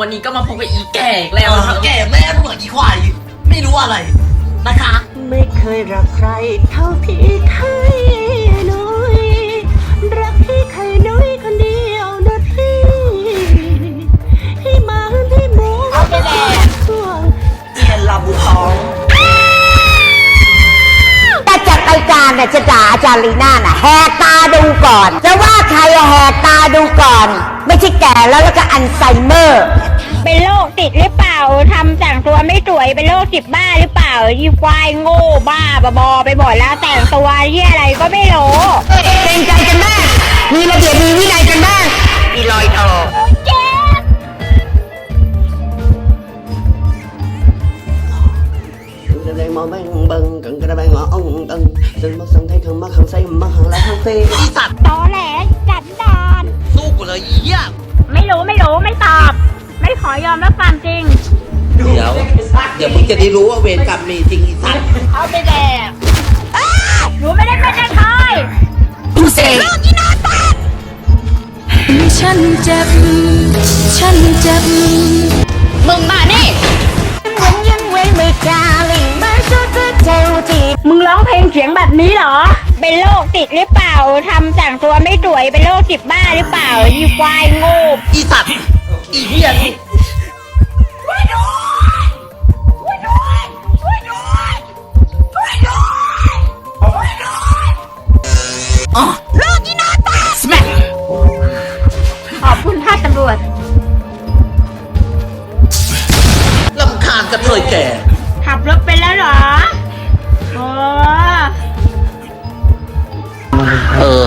วันนี้ก็มาพบกับอีแก่อีกแล้วนะคะแก่แม่เหมือนอีควายไม่รู้อะไรนะคะ ไม่เคยรักใครเท่าพี่ไข่น้อยรักพี่ไข่น้อยคนเดียวนะพี่ให้มาที่หมูเอาไปแดกช่วงเอียนลาบูทองายการเนี่ยจะด่าอาจารย์ลีน่าน่ะแหกตาดูก่อน จะว่าใครอะแหกตาดูก่อน ไม่ใช่แก่แล้วแล้วก็อัลไซเมอร์ เป็นโรคติดหรือเปล่าทำแต่งตัวไม่สวยเป็นโรคจิตบ้าหรือเปล่ายี่ควายโง่บ้าบอบอไปหมดแล้วแต่งตัวที่อะไรก็ไม่รู้ เกรงใจกันบ้างมีระเบียบมีวินัยกันบ้าง มาขังแล้วขังเซ่อีสัตว์ตอแหลจัดดานสู้กูเลยอีเหี้ยไม่รู้ไม่รู้ไม่ตอบ ไม่ขอยอมรับความจริง เดี๋ยวเดี๋ยวมึงจะได้รู้ว่าเวรกรรมมีจริงอีสัตว์เอาไปแดกหนูไม่ได้เป็นกระเทยดูเซฉันเจ็บ ฉันเจ็บ มึงมานี่มัน ร้องเพลงเสียงแบบนี้เหรอ เป็นโรคติดหรือเปล่าทำแต่งตัวไม่สวยเป็นโรคติดบ้าหรือเปล่ายี่ควายโง่อีสัตว์อีเหี้ย เออ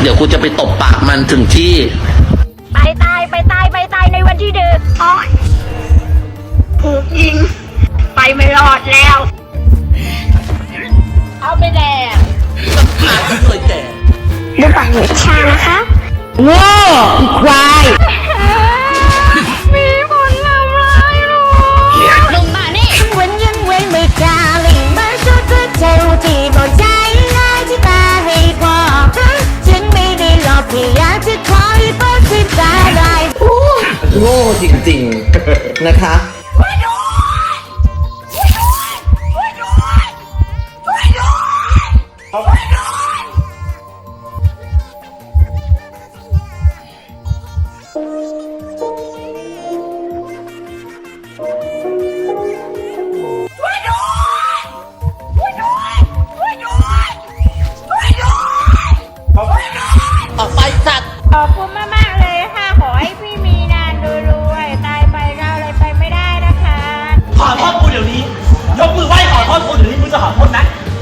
เดี๋ยวกูจะไปตบปากมันถึงที่ ไปตายไปตายไปตายในวันที่ดึกโอ้ยถูกยิง ไปไม่รอดแล้ว เอาไปแดกลำคาญกระเทยแก่ดูปากหนูชานะคะโง่อีควาย ริง ๆ นะคะ งจะขอโทษไหม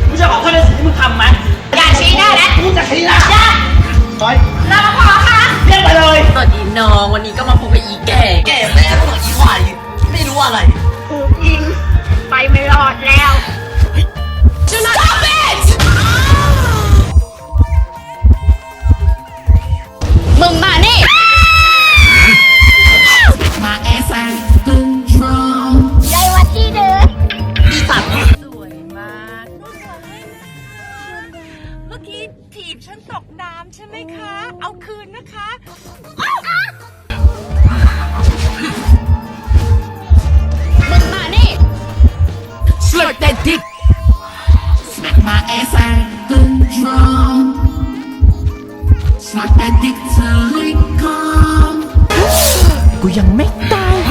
มึงจะขอโทษในสิ่งที่มึงทำไหมอย่าชี้ได้แล้วมึงจะชี้นะน้อยรอพอค่ะเรียกไปเลย สวัสดีน้องวันนี้ก็มาพบกับอีแก่แก่ เมื่อกี้ถีบฉันตกน้ำใช่ไหมคะ เอาคืนนะคะ มึงมานี่ Slurp that dick Smack my ass out the drum Slurp that dick till it come กูยังไม่ตาย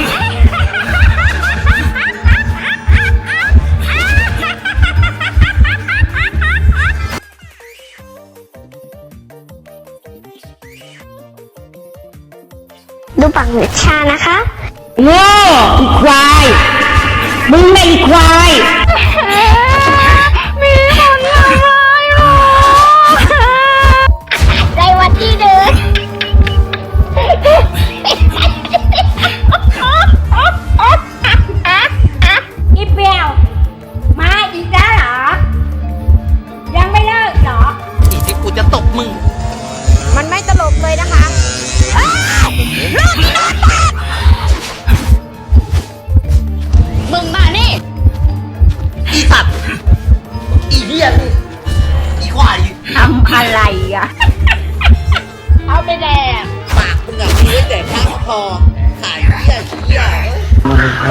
ดูปากหนูชานะคะ โง่อีควาย มึงไม่อีควาย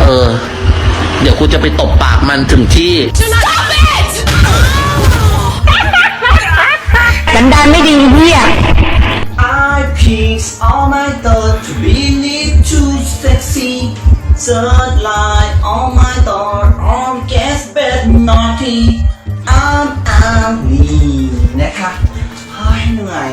เออ เดี๋ยวกูจะไปตบปากมันถึงที่ สันดานไม่ดีเฮีย I picked all my thought to believe too sexy. Third line all my thought on guess bed naughty. I'm I'm นี่นะคะเฮ้ยเหนื่อย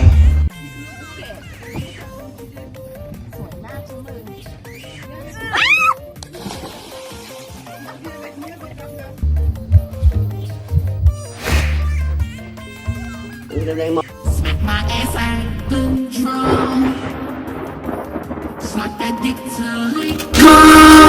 Smack my ass out the drum. Suck that dick till it